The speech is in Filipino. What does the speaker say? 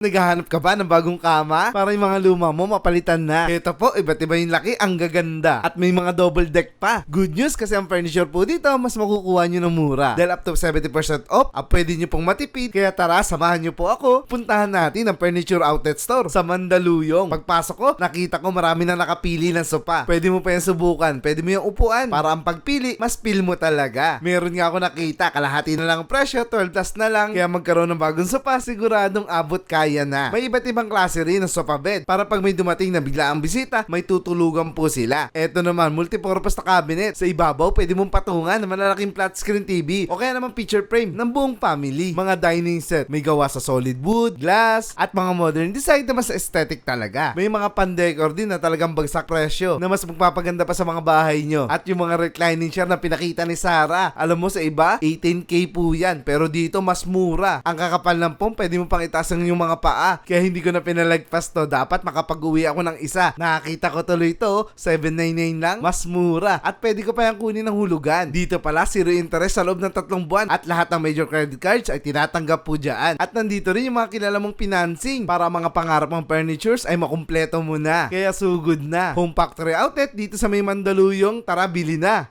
Naghahanap ka ba ng bagong kama? Para yung mga luma mo mapalitan na. Ito po, iba't iba yung laki, ang gaganda. At may mga double deck pa. Good news kasi ang furniture po dito, mas makukuha nyo ng mura. Dahil up to 70% off, ah, pwede nyo pong matipid. Kaya tara, samahan nyo po ako. Puntahan natin ang furniture outlet store sa Mandaluyong. Pagpasok ko, nakita ko marami na nakapili ng sopa. Pwede mo pa yung subukan. Pwede mo yung upuan. Para ang pagpili, mas feel mo talaga. Meron nga ako nakita, kalahati na lang ang presyo, 12 plus na lang. Kaya magkaroon ng bagong sopa, siguradong abot kaya na. May iba't ibang klase rin ng sofa bed. Para pag may dumating na biglaang bisita, may tutulugan po sila. Eto naman, multipurpose na cabinet. Sa ibabaw, pwede mong patungan ng malalaking flat screen TV o kaya naman picture frame ng buong family. Mga dining set, may gawa sa solid wood, glass, at mga modern design na mas aesthetic talaga. May mga pan-decor din na talagang bagsak presyo na mas magpapaganda pa sa mga bahay nyo. At yung mga reclining chair na pinakita ni Sarah, alam mo sa iba, 18k po yan. Pero dito mas mura. Ang kakapal ng pong, pwede mo pang itaas ang yung mga paa. Kaya hindi ko na pinalagpas to. Dapat makapag-uwi ako ng isa. Nakakita ko tuloy to, 799 lang. Mas mura. At pwede ko pa yung kunin ng hulugan. Dito pala, zero interest sa loob ng tatlong buwan. At lahat ng major credit cards ay tinatanggap po dyan. At nandito rin yung mga kilala mong financing para mga pangarap mong furnitures ay makumpleto mo na. Kaya sugod na. Home Factory Outlet dito sa may Mandaluyong. Tara, bili na.